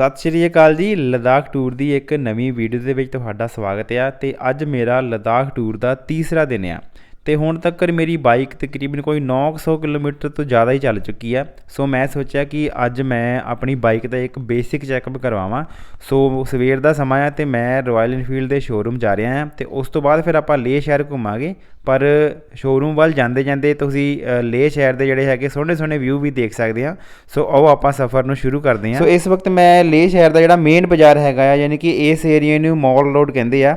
ਸਤਿ ਸ਼੍ਰੀ ਅਕਾਲ ਜੀ। ਲਦਾਖ ਟੂਰ ਦੀ ਇੱਕ ਨਵੀਂ ਵੀਡੀਓ ਦੇ ਵਿੱਚ ਤੁਹਾਡਾ ਸਵਾਗਤ ਹੈ ਤੇ ਅੱਜ ਮੇਰਾ ਲਦਾਖ ਟੂਰ ਦਾ ਤੀਸਰਾ ਦਿਨ ਆ। ਅਤੇ ਹੁਣ ਤੱਕ ਮੇਰੀ ਬਾਈਕ ਤਕਰੀਬਨ ਕੋਈ 900 ਕਿਲੋਮੀਟਰ ਤੋਂ ਜ਼ਿਆਦਾ ਹੀ ਚੱਲ ਚੁੱਕੀ ਹੈ ਸੋ ਮੈਂ ਸੋਚਿਆ ਕਿ ਅੱਜ ਮੈਂ ਆਪਣੀ ਬਾਈਕ ਦਾ ਇੱਕ ਬੇਸਿਕ ਚੈੱਕਅਪ ਕਰਵਾਵਾਂ। ਸੋ ਸਵੇਰ ਦਾ ਸਮਾਂ ਹੈ ਅਤੇ ਮੈਂ ਰਾਇਲ ਇਨਫੀਲਡ ਦੇ ਸ਼ੋਰੂਮ ਜਾ ਰਿਹਾ ਹਾਂ ਅਤੇ ਉਸ ਤੋਂ ਬਾਅਦ ਫਿਰ ਆਪਾਂ ਲੇਹ ਸ਼ਹਿਰ ਘੁੰਮਾਂਗੇ। ਪਰ ਸ਼ੋਰੂਮ ਵੱਲ ਜਾਂਦੇ ਜਾਂਦੇ ਤੁਸੀਂ ਲੇਹ ਸ਼ਹਿਰ ਦੇ ਜਿਹੜੇ ਹੈਗੇ ਸੋਹਣੇ ਸੋਹਣੇ ਵਿਊ ਵੀ ਦੇਖ ਸਕਦੇ ਆ। ਸੋ ਆਓ ਆਪਾਂ ਸਫ਼ਰ ਨੂੰ ਸ਼ੁਰੂ ਕਰਦੇ ਹਾਂ ਸੋ ਇਸ ਵਕਤ ਮੈਂ ਲੇਹ ਸ਼ਹਿਰ ਦਾ ਜਿਹੜਾ ਮੇਨ ਬਾਜ਼ਾਰ ਹੈਗਾ ਆ, ਯਾਨੀ ਕਿ ਇਸ ਏਰੀਆ ਨੂੰ ਮਾਲ ਰੋਡ ਕਹਿੰਦੇ ਆ।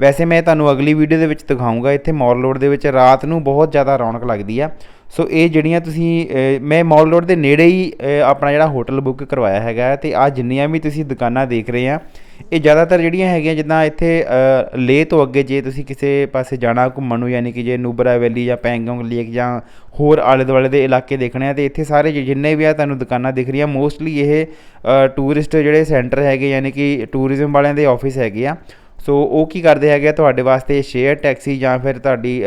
ਵੈਸੇ ਮੈਂ ਤੁਹਾਨੂੰ ਅਗਲੀ ਵੀਡੀਓ ਦੇ ਵਿੱਚ ਦਿਖਾਉਂਗਾ ਇੱਥੇ ਮਾਲ ਰੋਡ ਦੇ ਵਿੱਚ ਰਾਤ ਨੂੰ ਬਹੁਤ ਜ਼ਿਆਦਾ ਰੌਣਕ ਲੱਗਦੀ ਆ। ਸੋ ਇਹ ਜਿਹੜੀਆਂ ਤੁਸੀਂ ਮੈਂ ਮਾਲ ਰੋਡ ਦੇ ਨੇੜੇ ਹੀ ਆਪਣਾ ਜਿਹੜਾ ਹੋਟਲ ਬੁੱਕ ਕਰਵਾਇਆ ਹੈਗਾ ਹੈ ਤੇ ਆ ਜਿੰਨੀਆਂ ਵੀ ਤੁਸੀਂ ਦੁਕਾਨਾਂ ਦੇਖ ਰਹੇ ਆ ਇਹ ਜ਼ਿਆਦਾਤਰ ਜਿਹੜੀਆਂ ਹੈਗੀਆਂ ਜਿੱਦਾਂ ਇੱਥੇ ਅ, ਲੇਹ ਤੋਂ ਅੱਗੇ ਜੇ ਤੁਸੀਂ ਕਿਸੇ ਪਾਸੇ ਜਾਣਾ ਘੁੰਮਣ ਨੂੰ ਯਾਨੀ ਕਿ ਜੇ ਨੂਬਰਾ ਵੈਲੀ ਜਾਂ ਪੈਂਗੋਂਗ ਲੇਕ ਜਾਂ ਹੋਰ ਆਲੇ ਦੁਆਲੇ ਦੇ ਇਲਾਕੇ ਦੇਖਣੇ ਆ ਤੇ ਇੱਥੇ ਸਾਰੇ ਜਿੰਨੇ ਵੀ ਆ ਤੁਹਾਨੂੰ ਦੁਕਾਨਾਂ ਦਿਖ ਰਹੀਆਂ ਮੋਸਟਲੀ ਇਹ ਟੂਰਿਸਟ ਜਿਹੜੇ ਸੈਂਟਰ ਹੈਗੇ ਯਾਨੀ ਕਿ ਟੂਰਿਜ਼ਮ ਵਾਲਿਆਂ ਦੇ ਆਫਿਸ ਹੈਗੇ ਆ। ਸੋ ਉਹ ਕੀ ਕਰਦੇ ਹੈਗੇ ਆ? ਤੁਹਾਡੇ ਵਾਸਤੇ ਸ਼ੇਅਰ ਟੈਕਸੀ ਜਾਂ ਫਿਰ ਤੁਹਾਡੀ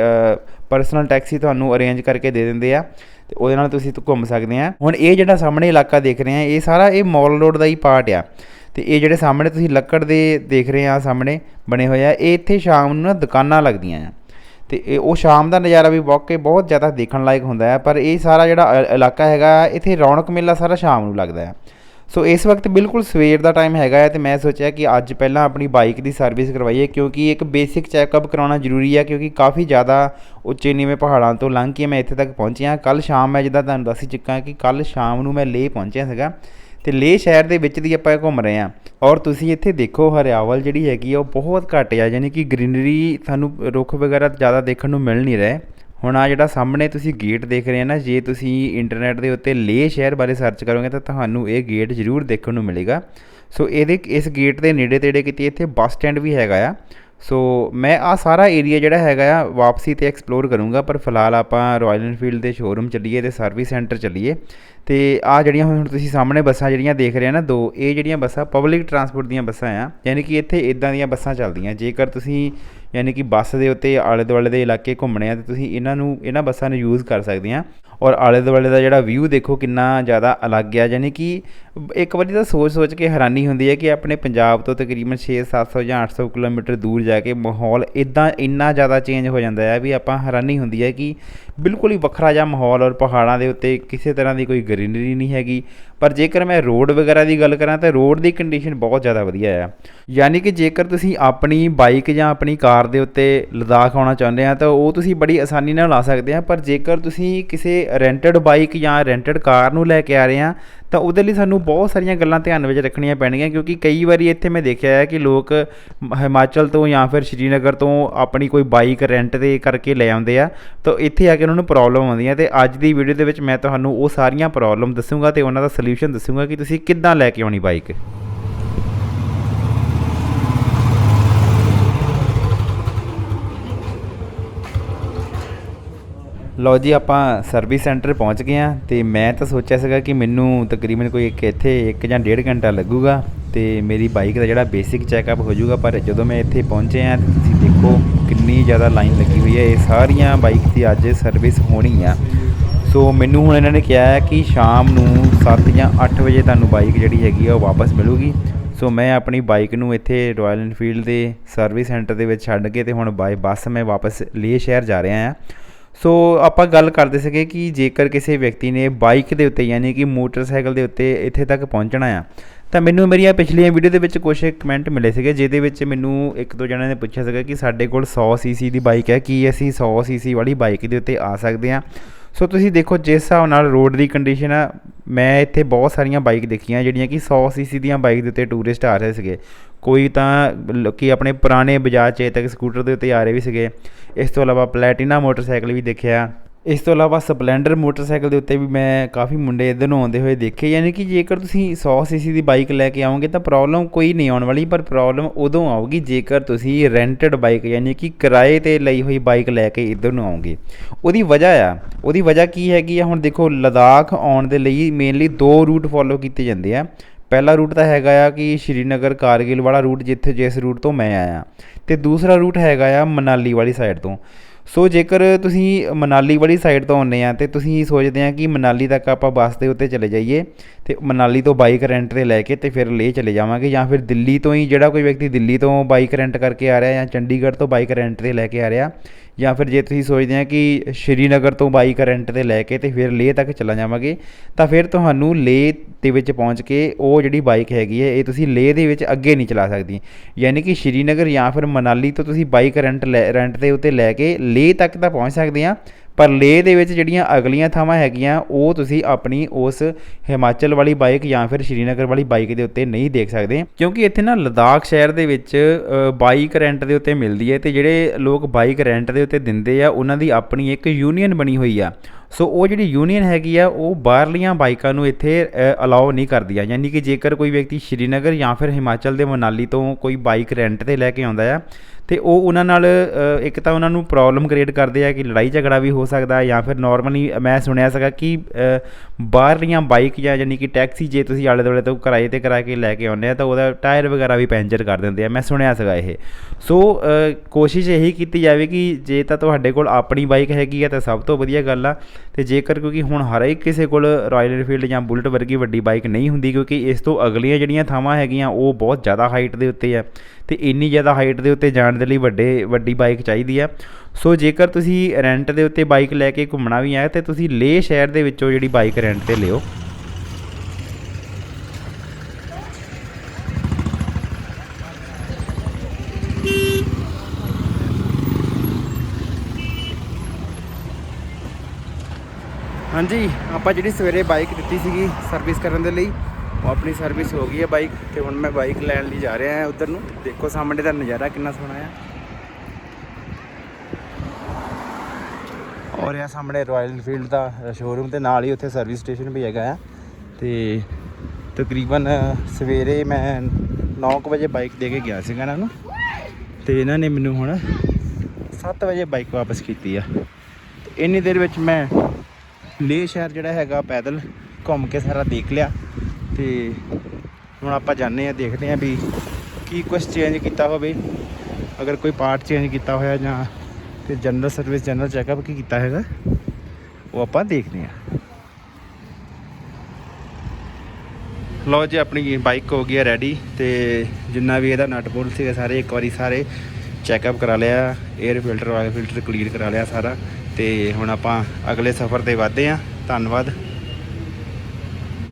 ਪਰਸਨਲ ਟੈਕਸੀ ਤੁਹਾਨੂੰ ਅਰੇਂਜ ਕਰਕੇ ਦੇ ਦਿੰਦੇ ਆ ਤੇ ਉਹਦੇ ਨਾਲ ਤੁਸੀਂ ਘੁੰਮ ਸਕਦੇ ਆ। ਹੁਣ ਇਹ ਜਿਹੜਾ ਸਾਹਮਣੇ ਇਲਾਕਾ ਦੇਖ ਰਹੇ ਆ, ਇਹ ਸਾਰਾ ਇਹ ਮਾਲ ਰੋਡ ਦਾ ਹੀ ਪਾਰਟ ਆ। ਤੇ ਇਹ ਜਿਹੜੇ ਸਾਹਮਣੇ ਤੁਸੀਂ ਲੱਕੜ ਦੇ ਦੇਖ ਰਹੇ ਆ ਸਾਹਮਣੇ ਬਣੇ ਹੋਏ ਆ, ਇਹ ਇੱਥੇ ਸ਼ਾਮ ਨੂੰ ਨਾ ਦੁਕਾਨਾਂ ਲੱਗਦੀਆਂ ਆ। ਤੇ ਇਹ, ਉਹ ਸ਼ਾਮ ਦਾ ਨਜ਼ਾਰਾ ਵੀ ਵਾਕਈ ਬਹੁਤ ਜ਼ਿਆਦਾ ਦੇਖਣ ਲਾਇਕ ਹੁੰਦਾ ਹੈ ਪਰ ਇਹ ਸਾਰਾ ਜਿਹੜਾ ਇਲਾਕਾ ਹੈਗਾ ਇੱਥੇ ਰੌਣਕ ਮੇਲਾ ਸਾਰਾ ਸ਼ਾਮ ਨੂੰ ਲੱਗਦਾ ਹੈ ਸੋ ਇਸ ਵਕਤ ਬਿਲਕੁਲ ਸਵੇਰ ਦਾ ਟਾਈਮ ਹੈਗਾ ਹੈ ਤੇ ਮੈਂ ਸੋਚਿਆ ਕਿ ਅੱਜ ਪਹਿਲਾਂ ਆਪਣੀ ਬਾਈਕ ਦੀ ਸਰਵਿਸ ਕਰਵਾਈਏ ਕਿਉਂਕਿ ਇੱਕ ਬੇਸਿਕ ਚੈੱਕਅਪ ਕਰਾਉਣਾ ਜ਼ਰੂਰੀ ਹੈ ਕਿਉਂਕਿ ਕਾਫੀ ਜ਼ਿਆਦਾ ਉੱਚੇ ਨੀਵੇਂ ਪਹਾੜਾਂ ਤੋਂ ਲੰਘ ਕੇ ਮੈਂ ਇੱਥੇ ਤੱਕ ਪਹੁੰਚਿਆ ਕੱਲ ਸ਼ਾਮ ਮੈਂ ਜਿੱਦਾਂ ਤੁਹਾਨੂੰ ਦੱਸ ਹੀ ਚੁੱਕਾ ਕਿ ਕੱਲ ਸ਼ਾਮ ਨੂੰ ਮੈਂ ਲੇਹ ਪਹੁੰਚਿਆ ਸੀਗਾ ਤੇ ਲੇਹ ਸ਼ਹਿਰ ਦੇ ਵਿੱਚ ਦੀ ਆਪਾਂ ਘੁੰਮ ਰਹੇ ਹਾਂ। ਔਰ ਤੁਸੀਂ ਇੱਥੇ ਦੇਖੋ ਹਰਿਆਵਲ ਜਿਹੜੀ ਹੈਗੀ ਆ, ਉਹ ਬਹੁਤ ਘੱਟ ਆ ਯਾਨੀ ਕਿ ਗ੍ਰੀਨਰੀ ਸਾਨੂੰ ਰੁੱਖ ਵਗੈਰਾ ਜ਼ਿਆਦਾ ਦੇਖਣ ਨੂੰ ਮਿਲ ਨਹੀਂ ਰਹੇ। ਹੁਣ ਆ ਜਿਹੜਾ ਸਾਹਮਣੇ ਤੁਸੀਂ ਗੇਟ ਦੇਖ ਰਹੇ ਆ ਨਾ, ਜੇ ਤੁਸੀਂ ਇੰਟਰਨੈਟ ਦੇ ਉੱਤੇ ਲੇਹ ਸ਼ਹਿਰ ਬਾਰੇ ਸਰਚ ਕਰੋਗੇ ਤਾਂ ਤੁਹਾਨੂੰ ਇਹ ਗੇਟ ਜ਼ਰੂਰ ਦੇਖਣ ਨੂੰ ਮਿਲੇਗਾ। ਸੋ ਇਹਦੇ, ਇਸ ਗੇਟ ਦੇ ਨੇੜੇ ਤੇੜੇ ਕਿਤੇ ਇੱਥੇ ਬੱਸ ਸਟੈਂਡ ਵੀ ਹੈਗਾ ਆ। ਸੋ ਮੈਂ ਆ ਸਾਰਾ ਏਰੀਆ ਜਿਹੜਾ ਹੈਗਾ ਆ, ਵਾਪਸੀ ਤੇ ਐਕਸਪਲੋਰ ਕਰੂੰਗਾ, ਪਰ ਫਿਲਹਾਲ ਆਪਾਂ ਰਾਇਲ ਇਨਫੀਲਡ ਦੇ ਸ਼ੋਰੂਮ ਚੱਲੀਏ ਤੇ ਸਰਵਿਸ ਸੈਂਟਰ ਚੱਲੀਏ। ਤੇ ਆ ਜਿਹੜੀਆਂ ਹੁਣ ਤੁਸੀਂ ਸਾਹਮਣੇ ਬੱਸਾਂ ਜਿਹੜੀਆਂ ਦੇਖ ਰਹੇ ਆ ਨਾ, ਦੋ, ਇਹ ਜਿਹੜੀਆਂ ਬੱਸਾਂ ਪਬਲਿਕ ਟਰਾਂਸਪੋਰਟ ਦੀਆਂ ਬੱਸਾਂ ਆ, ਯਾਨੀ ਕਿ ਇੱਥੇ ਇਦਾਂ ਦੀਆਂ ਬੱਸਾਂ ਚੱਲਦੀਆਂ। ਜੇਕਰ ਤੁਸੀਂ ਯਾਨੀ ਕਿ ਬੱਸ ਦੇ ਉੱਤੇ ਆਲੇ ਦੁਆਲੇ ਦੇ ਇਲਾਕੇ ਘੁੰਮਣੇ ਆ, ਤੇ ਤੁਸੀਂ ਇਹਨਾਂ ਨੂੰ ਇਹਨਾਂ ਬੱਸਾਂ ਨੂੰ ਯੂਜ਼ ਕਰ ਸਕਦੇ ਆ। ਔਰ ਆਲੇ ਦੁਆਲੇ ਦਾ ਜਿਹੜਾ ਵਿਊ ਦੇਖੋ ਕਿੰਨਾ ਜ਼ਿਆਦਾ ਅਲੱਗ ਆ, ਯਾਨੀ ਕਿ ਇੱਕ ਵਾਰੀ ਤਾਂ ਸੋਚ ਸੋਚ ਕੇ ਹੈਰਾਨੀ ਹੁੰਦੀ ਹੈ ਕਿ ਆਪਣੇ ਪੰਜਾਬ ਤੋਂ ਤਕਰੀਬਨ 6 700 ਜਾਂ 800 ਕਿਲੋਮੀਟਰ ਦੂਰ ਜਾ ਕੇ ਮਾਹੌਲ ਇਦਾਂ ਇੰਨਾ ਜ਼ਿਆਦਾ ਚੇਂਜ ਹੋ ਜਾਂਦਾ ਹੈ ਵੀ ਆਪਾਂ ਹੈਰਾਨੀ ਹੁੰਦੀ ਹੈ ਕਿ ਬਿਲਕੁਲ ਹੀ ਵੱਖਰਾ ਜਿਹਾ ਮਾਹੌਲ ਔਰ ਪਹਾੜਾਂ ਦੇ ਉੱਤੇ ਕਿਸੇ ਤਰ੍ਹਾਂ ਦੀ ਕੋਈ ਗ੍ਰੀਨਰੀ ਨਹੀਂ ਹੈਗੀ। ਪਰ ਜੇਕਰ ਮੈਂ ਰੋਡ ਵਗੈਰਾ ਦੀ ਗੱਲ ਕਰਾਂ ਤਾਂ ਰੋਡ ਦੀ ਕੰਡੀਸ਼ਨ ਬਹੁਤ ਜ਼ਿਆਦਾ ਵਧੀਆ ਆ। ਯਾਨੀ ਕਿ ਜੇਕਰ ਤੁਸੀਂ ਆਪਣੀ ਬਾਈਕ ਜਾਂ ਆਪਣੀ ਕਾਰ ਦੇ ਉੱਤੇ ਲਦਾਖ ਆਉਣਾ ਚਾਹੁੰਦੇ ਆ ਤਾਂ ਉਹ ਤੁਸੀਂ ਬੜੀ ਆਸਾਨੀ ਨਾਲ ਆ ਸਕਦੇ ਆ, ਪਰ ਜੇਕਰ ਤੁਸੀਂ ਕਿਸੇ ਰੈਂਟਡ ਬਾਈਕ ਜਾਂ ਰੈਂਟਡ ਕਾਰ ਨੂੰ ਲੈ ਕੇ ਆ ਰਹੇ ਹਾਂ, ਤਾਂ ਉਹਦੇ ਲਈ ਸਾਨੂੰ ਬਹੁਤ ਸਾਰੀਆਂ ਗੱਲਾਂ ਧਿਆਨ ਵਿੱਚ ਰੱਖਣੀਆਂ ਪੈਣਗੀਆਂ, ਕਿਉਂਕਿ ਕਈ ਵਾਰੀ ਇੱਥੇ ਮੈਂ ਦੇਖਿਆ ਹੈ ਕਿ ਲੋਕ ਮ- ਹਿਮਾਚਲ ਤੋਂ ਜਾਂ ਫਿਰ ਸ਼੍ਰੀਨਗਰ ਤੋਂ ਆਪਣੀ ਕੋਈ ਬਾਈਕ ਰੈਂਟ ਤੇ ਕਰਕੇ ਲੈ ਆਉਂਦੇ ਆ, ਤਾਂ ਇੱਥੇ ਆ ਕੇ ਉਹਨਾਂ ਨੂੰ ਪ੍ਰੋਬਲਮ ਆਉਂਦੀਆਂ ਤੇ ਅੱਜ ਦੀ ਵੀਡੀਓ ਦੇ ਵਿੱਚ ਮੈਂ ਤੁਹਾਨੂੰ ਉਹ ਸਾਰੀਆਂ ਪ੍ਰੋਬਲਮ ਦੱਸੂਗਾ ਤੇ ਉਹਨਾਂ ਦਾ ਸੋਲੂਸ਼ਨ ਦੱਸੂਗਾ ਕਿ ਤੁਸੀਂ ਕਿੱਦਾਂ ਲੈ ਕੇ ਆਉਣੀ ਬਾਈਕ ਲਓ ਜੀ, ਆਪਾਂ ਸਰਵਿਸ ਸੈਂਟਰ ਪਹੁੰਚ ਗਏ ਆ ਤੇ ਮੈਂ ਤਾਂ ਸੋਚਿਆ ਸੀਗਾ ਕਿ ਮੈਨੂੰ ਤਕਰੀਬਨ ਕੋਈ ਇੱਕ ਇੱਥੇ 1 ਜਾਂ 1.5 ਘੰਟਾ ਲੱਗੂਗਾ ਤੇ ਮੇਰੀ ਬਾਈਕ ਦਾ ਜਿਹੜਾ ਬੇਸਿਕ ਚੈੱਕਅਪ ਹੋ ਜਾਊਗਾ, ਪਰ ਜਦੋਂ ਮੈਂ ਇੱਥੇ ਪਹੁੰਚੇ ਆ ਤੁਸੀਂ ਦੇਖੋ ਕਿੰਨੀ ਜ਼ਿਆਦਾ ਲਾਈਨ ਲੱਗੀ ਹੋਈ ਹੈ। ਇਹ ਸਾਰੀਆਂ ਬਾਈਕ ਦੀ ਅੱਜ ਸਰਵਿਸ ਹੋਣੀ ਆ। ਸੋ ਮੈਨੂੰ ਹੁਣ ਇਹਨਾਂ ਨੇ ਕਿਹਾ ਹੈ ਕਿ ਸ਼ਾਮ ਨੂੰ 7 ਜਾਂ 8 ਵਜੇ ਤੁਹਾਨੂੰ ਬਾਈਕ ਜਿਹੜੀ ਹੈਗੀ ਆ ਉਹ ਵਾਪਸ ਮਿਲੂਗੀ। ਸੋ ਮੈਂ ਆਪਣੀ ਬਾਈਕ ਨੂੰ ਇੱਥੇ ਰਾਇਲ ਇਨਫੀਲਡ ਦੇ ਸਰਵਿਸ ਸੈਂਟਰ ਦੇ ਵਿੱਚ ਛੱਡ ਕੇ ਤੇ ਹੁਣ ਬਾਈ ਬੱਸ ਮੈਂ ਵਾਪਸ ਲੇਹ ਸ਼ਹਿਰ ਜਾ ਰਿਹਾ ਆ ਸੋ ਆਪਾਂ ਗੱਲ ਕਰਦੇ ਸੀਗੇ ਕਿ ਜੇਕਰ ਕਿਸੇ ਵਿਅਕਤੀ ਨੇ ਬਾਈਕ ਦੇ ਉੱਤੇ ਯਾਨੀ ਕਿ ਮੋਟਰਸਾਈਕਲ ਦੇ ਉੱਤੇ ਇੱਥੇ ਤੱਕ ਪਹੁੰਚਣਾ ਆ, ਤਾਂ ਮੈਨੂੰ ਮੇਰੀਆਂ ਪਿਛਲੀਆਂ ਵੀਡੀਓ ਦੇ ਵਿੱਚ ਕੁਝ ਕਮੈਂਟ ਮਿਲੇ ਸੀਗੇ, ਜਿਹਦੇ ਵਿੱਚ ਮੈਨੂੰ ਇੱਕ ਦੋ ਜਣਿਆਂ ਨੇ ਪੁੱਛਿਆ ਸੀਗਾ ਕਿ ਸਾਡੇ ਕੋਲ 100 ਸੀਸੀ ਦੀ ਬਾਈਕ ਹੈ, ਕੀ ਅਸੀਂ 100 ਸੀਸੀ ਵਾਲੀ ਬਾਈਕ ਦੇ ਉੱਤੇ ਆ ਸਕਦੇ ਹਾਂ? ਸੋ ਤੁਸੀਂ ਦੇਖੋ, ਜਿਸ ਹਿਸਾਬ ਨਾਲ ਰੋਡ ਦੀ ਕੰਡੀਸ਼ਨ ਆ, ਮੈਂ ਇੱਥੇ ਬਹੁਤ ਸਾਰੀਆਂ ਬਾਈਕ ਦੇਖੀਆਂ, ਜਿਹੜੀਆਂ ਕਿ 100 ਸੀਸੀ ਦੀਆਂ ਬਾਈਕ ਦੇ ਉੱਤੇ ਟੂਰਿਸਟ ਆ ਰਹੇ ਸੀਗੇ। ਕੋਈ ਤਾਂ ਲੋਕੀ ਆਪਣੇ ਪੁਰਾਣੇ ਬਜਾਜ ਚੇਤਕ ਸਕੂਟਰ ਦੇ ਉੱਤੇ ਆ ਰਹੇ ਵੀ ਸੀਗੇ। ਇਸ ਤੋਂ ਇਲਾਵਾ ਪਲੈਟੀਨਾ ਮੋਟਰਸਾਈਕਲ ਵੀ ਦੇਖਿਆ। ਇਸ ਤੋਂ ਇਲਾਵਾ ਸਪਲੈਂਡਰ ਮੋਟਰਸਾਈਕਲ ਦੇ ਉੱਤੇ ਵੀ ਮੈਂ ਕਾਫੀ ਮੁੰਡੇ ਇੱਧਰ ਨੂੰ ਆਉਂਦੇ ਹੋਏ ਦੇਖੇ, ਯਾਨੀ ਕਿ ਜੇਕਰ ਤੁਸੀਂ 100 ਸੀਸੀ ਦੀ ਬਾਈਕ ਲੈ ਕੇ ਆਓਗੇ ਤਾਂ ਪ੍ਰੋਬਲਮ ਕੋਈ ਨਹੀਂ ਆਉਣ ਵਾਲੀ, ਪਰ ਪ੍ਰੋਬਲਮ ਉਦੋਂ ਆਉਗੀ ਜੇਕਰ ਤੁਸੀਂ ਰੈਂਟਡ ਬਾਈਕ, ਯਾਨੀ ਕਿ ਕਿਰਾਏ ਤੇ ਲਈ ਹੋਈ ਬਾਈਕ ਲੈ ਕੇ ਇੱਧਰ ਨੂੰ ਆਓਗੇ। ਉਹਦੀ ਵਜ੍ਹਾ ਆ, ਉਹਦੀ ਵਜ੍ਹਾ ਕੀ ਹੈਗੀ ਆ? ਹੁਣ ਦੇਖੋ, ਲਦਾਖ ਆਉਣ ਦੇ ਲਈ ਮੇਨਲੀ ਦੋ ਰੂਟ ਫੋਲੋ ਕੀਤੇ ਜਾਂਦੇ ਆ। ਪਹਿਲਾ ਰੂਟ ਤਾਂ ਹੈਗਾ ਆ ਕਿ ਸ਼੍ਰੀਨਗਰ ਕਾਰਗਿਲ ਵਾਲਾ ਰੂਟ ਜਿੱਥੇ ਜਿਸ ਰੂਟ ਤੋਂ ਮੈਂ ਆਇਆ। ਤੇ ਦੂਸਰਾ ਰੂਟ ਹੈਗਾ ਆ ਮਨਾਲੀ ਵਾਲੀ ਸਾਈਡ ਤੋਂ। ਸੋ ਜੇਕਰ ਤੁਸੀਂ ਮਨਾਲੀ ਵਾਲੀ ਸਾਈਡ ਤੋਂ ਆਉਂਦੇ ਆ, ਤੇ ਤੁਸੀਂ ਸੋਚਦੇ ਆ ਕਿ ਮਨਾਲੀ ਤੱਕ ਆਪਾਂ ਬੱਸ ਦੇ ਉੱਤੇ ਚਲੇ ਜਾਈਏ, ਤੇ ਮਨਾਲੀ ਤੋਂ ਬਾਈਕ ਰੈਂਟ ਤੇ ਲੈ ਕੇ ਤੇ ਫਿਰ ਲੇਹ ਚਲੇ ਜਾਵਾਂਗੇ, ਜਾਂ ਫਿਰ ਦਿੱਲੀ ਤੋਂ ਹੀ ਜਿਹੜਾ ਕੋਈ ਵਿਅਕਤੀ ਦਿੱਲੀ ਤੋਂ ਬਾਈਕ ਰੈਂਟ ਕਰਕੇ ਆ ਰਿਹਾ ਜਾਂ ਚੰਡੀਗੜ੍ਹ ਤੋਂ ਬਾਈਕ ਰੈਂਟ ਤੇ ਲੈ ਕੇ ਆ ਰਿਹਾ ਜਾਂ ਫਿਰ ਜੇ ਤੁਸੀਂ ਸੋਚਦੇ ਆ ਕਿ ਸ਼੍ਰੀਨਗਰ ਤੋਂ ਬਾਈਕ ਰੈਂਟ ਤੇ ਲੈ ਕੇ ਤੇ ਫਿਰ ਲੇਹ ਤੱਕ ਚਲਾ ਜਾਵਾਂਗੇ, ਤਾਂ ਫਿਰ ਤੁਹਾਨੂੰ ਲੇਹ ਦੇ ਵਿੱਚ ਪਹੁੰਚ ਕੇ ਉਹ ਜਿਹੜੀ ਬਾਈਕ ਹੈਗੀ ਹੈ, ਇਹ ਤੁਸੀਂ ਲੇਹ ਦੇ ਵਿੱਚ ਅੱਗੇ ਨਹੀਂ ਚਲਾ ਸਕਦੀ। ਯਾਨੀ ਕਿ ਸ਼੍ਰੀਨਗਰ ਜਾਂ ਫਿਰ ਮਨਾਲੀ ਤੋਂ ਤੁਸੀਂ ਬਾਈਕ ਰੈਂਟ ਲੈ, ਰੈਂਟ ਦੇ ਉੱਤੇ ਲੈ ਕੇ ਲੇਹ ਤੱਕ ਤਾਂ ਪਹੁੰਚ ਸਕਦੇ ਆ ਪਰ ਲੇਹ ਦੇ ਵਿੱਚ ਜਿਹੜੀਆਂ ਅਗਲੀਆਂ ਥਾਵਾਂ ਹੈਗੀਆਂ, ਉਹ ਤੁਸੀਂ ਆਪਣੀ ਉਸ ਹਿਮਾਚਲ ਵਾਲੀ ਬਾਈਕ ਜਾਂ ਫਿਰ ਸ਼੍ਰੀਨਗਰ ਵਾਲੀ ਬਾਈਕ ਦੇ ਉੱਤੇ ਨਹੀਂ ਦੇਖ ਸਕਦੇ। ਕਿਉਂਕਿ ਇੱਥੇ ਨਾ ਲਦਾਖ ਸ਼ਹਿਰ ਦੇ ਵਿੱਚ ਬਾਈਕ ਰੈਂਟ ਦੇ ਉੱਤੇ ਮਿਲਦੀ ਹੈ ਤੇ ਜਿਹੜੇ ਲੋਕ ਬਾਈਕ ਰੈਂਟ ਦੇ ਉੱਤੇ ਦਿੰਦੇ ਆ, ਉਹਨਾਂ ਦੀ ਆਪਣੀ ਇੱਕ ਯੂਨੀਅਨ ਬਣੀ ਹੋਈ ਆ। ਸੋ ਉਹ ਜਿਹੜੀ ਯੂਨੀਅਨ ਹੈਗੀ ਆ, ਉਹ ਬਾਹਰਲੀਆਂ ਬਾਈਕਾਂ ਨੂੰ ਇੱਥੇ ਅਲਾਉ ਨਹੀਂ ਕਰਦੀ ਆ। ਯਾਨੀ ਕਿ ਜੇਕਰ ਕੋਈ ਵਿਅਕਤੀ ਸ਼੍ਰੀਨਗਰ ਜਾਂ ਫਿਰ ਹਿਮਾਚਲ ਦੇ ਮਨਾਲੀ ਤੋਂ ਕੋਈ ਬਾਈਕ ਰੈਂਟ ਤੇ ਲੈ ਕੇ ਆਉਂਦਾ ਆ ਤੇ ਉਹ ਉਹਨਾਂ ਨਾਲ ਇੱਕ ਤਾਂ ਉਹਨਾਂ ਨੂੰ ਪ੍ਰੋਬਲਮ ਕ੍ਰੀਏਟ ਕਰਦੇ ਆ ਕਿ ਲੜਾਈ ਝਗੜਾ ਵੀ ਹੋ ਸਕਦਾ ਜਾਂ ਫਿਰ ਨਾਰਮਲੀ ਮੈਂ ਸੁਣਿਆ ਸੀਗਾ ਕਿ ਬਾਹਰਲੀਆਂ ਬਾਈਕ ਜਾਂ ਯਾਨੀ ਕਿ ਟੈਕਸੀ ਜੇ ਤੁਸੀਂ ਆਲੇ ਦੁਆਲੇ ਤੋਂ ਕਿਰਾਏ ਤੇ ਕਰਾ ਕੇ ਲੈ ਕੇ ਆਉਂਦੇ ਆ ਤਾਂ ਉਹਦਾ ਟਾਇਰ ਵਗੈਰਾ ਵੀ ਪੈਂਚਰ ਕਰ ਦਿੰਦੇ ਆ, ਮੈਂ ਸੁਣਿਆ ਸੀਗਾ ਇਹ। ਸੋ ਕੋਸ਼ਿਸ਼ ਇਹੀ ਕੀਤੀ ਜਾਵੇ ਕਿ ਜੇ ਤਾਂ ਤੁਹਾਡੇ ਕੋਲ ਆਪਣੀ ਬਾਈਕ ਹੈਗੀ ਆ ਤਾਂ ਸਭ ਤੋਂ ਵਧੀਆ ਗੱਲ ਆ, ਤੇ ਜੇਕਰ ਕਿਉਂਕਿ ਹੁਣ ਹਰ ਇੱਕ ਕਿਸੇ ਕੋਲ ਰਾਇਲ ਐਨਫੀਲਡ ਜਾਂ ਬੁਲਟ ਵਰਗੀ ਵੱਡੀ ਬਾਈਕ ਨਹੀਂ ਹੁੰਦੀ ਕਿਉਂਕਿ ਇਸ ਤੋਂ ਅਗਲੀਆਂ ਜਿਹੜੀਆਂ ਥਾਵਾਂ ਹੈਗੀਆਂ ਉਹ ਬਹੁਤ ਜ਼ਿਆਦਾ ਹਾਈਟ ਦੇ ਉੱਤੇ ਆ, ਤੇ ਇੰਨੀ ਜ਼ਿਆਦਾ ਹਾਈਟ ਦੇ ਉੱਤੇ ਜਾਣ ਦੇ ਲਈ ਵੱਡੇ, ਵੱਡੀ ਬਾਈਕ ਚਾਹੀਦੀ ਆ ਸੋ ਜੇਕਰ ਤੁਸੀਂ ਰੈਂਟ ਦੇ ਉੱਤੇ ਬਾਈਕ ਲੈ ਕੇ ਘੁੰਮਣਾ ਵੀ ਹੈ, ਤੇ ਤੁਸੀਂ ਲੇਹ ਸ਼ਹਿਰ ਦੇ ਵਿੱਚੋਂ ਜਿਹੜੀ ਬਾਈਕ ਰੈਂਟ ਤੇ ਲਿਓ। ਹਾਂਜੀ, ਆਪਾਂ ਜਿਹੜੀ ਸਵੇਰੇ ਬਾਈਕ ਦਿੱਤੀ ਸੀਗੀ ਸਰਵਿਸ ਕਰਨ ਦੇ ਲਈ ਉਹ ਆਪਣੀ ਸਰਵਿਸ ਹੋ ਗਈ ਹੈ ਬਾਈਕ ਤੇ ਹੁਣ ਮੈਂ ਬਾਈਕ ਲੈਣ ਲਈ ਜਾ ਰਿਹਾ ਹਾਂ ਉਧਰ ਨੂੰ। ਦੇਖੋ ਸਾਹਮਣੇ ਦਾ ਨਜ਼ਾਰਾ ਕਿੰਨਾ ਸੋਹਣਾ ਹੈ। ਔਰ ਇਹ ਸਾਹਮਣੇ ਰਾਇਲ ਇਨਫੀਲਡ ਦਾ ਸ਼ੋਰੂਮ ਤੇ ਨਾਲ ਹੀ ਉੱਥੇ ਸਰਵਿਸ ਸਟੇਸ਼ਨ ਵੀ ਹੈਗਾ ਆ। ਤੇ ਤਕਰੀਬਨ ਸਵੇਰੇ ਮੈਂ 9:00 ਵਜੇ ਬਾਈਕ ਦੇ ਕੇ ਗਿਆ ਸੀਗਾ ਇਹਨਾਂ ਨੂੰ ਤੇ ਇਹਨਾਂ ਨੇ ਮੈਨੂੰ ਹੁਣ 7 ਵਜੇ ਬਾਈਕ ਵਾਪਸ ਕੀਤੀ ਆ। ਤੇ ਇੰਨੀ ਦੇਰ ਵਿੱਚ ਮੈਂ ਲੇਹ ਸ਼ਹਿਰ ਜਿਹੜਾ ਹੈਗਾ ਪੈਦਲ ਘੁੰਮ ਕੇ ਸਾਰਾ ਦੇਖ ਲਿਆ। ਤੇ ਹੁਣ ਆਪਾਂ ਜਾਣੇ ਆ ਦੇਖਦੇ ਆ ਵੀ ਕੀ ਕੁਝ ਚੇਂਜ ਕੀਤਾ ਹੋਵੇ। ਅਗਰ ਕੋਈ ਪਾਰਟ ਚੇਂਜ ਕੀਤਾ ਹੋਇਆ ਜਾਂ ਤੇ ਜਨਰਲ ਸਰਵਿਸ ਜਨਰਲ ਚੈੱਕਅਪ ਕੀ ਕੀਤਾ ਹੈਗਾ, ਉਹ ਆਪਾਂ ਦੇਖਦੇ ਆ ਲੋ ਜੀ, ਆਪਣੀ ਬਾਈਕ ਹੋ ਗਈ ਹੈ ਰੈਡੀ ਤੇ ਜਿੰਨਾ ਵੀ ਇਹਦਾ ਨਟ ਬੋਲਟ ਸੀਗਾ ਸਾਰੇ ਇੱਕ ਵਾਰੀ ਸਾਰੇ ਚੈੱਕਅਪ ਕਰਾ ਲਿਆ air filter oil filter clear ਕਰਾ ਲਿਆ ਸਾਰਾ ਤੇ ਹੁਣ ਆਪਾਂ ਅਗਲੇ ਸਫ਼ਰ ਤੇ ਵਧਦੇ ਆ ਧੰਨਵਾਦ।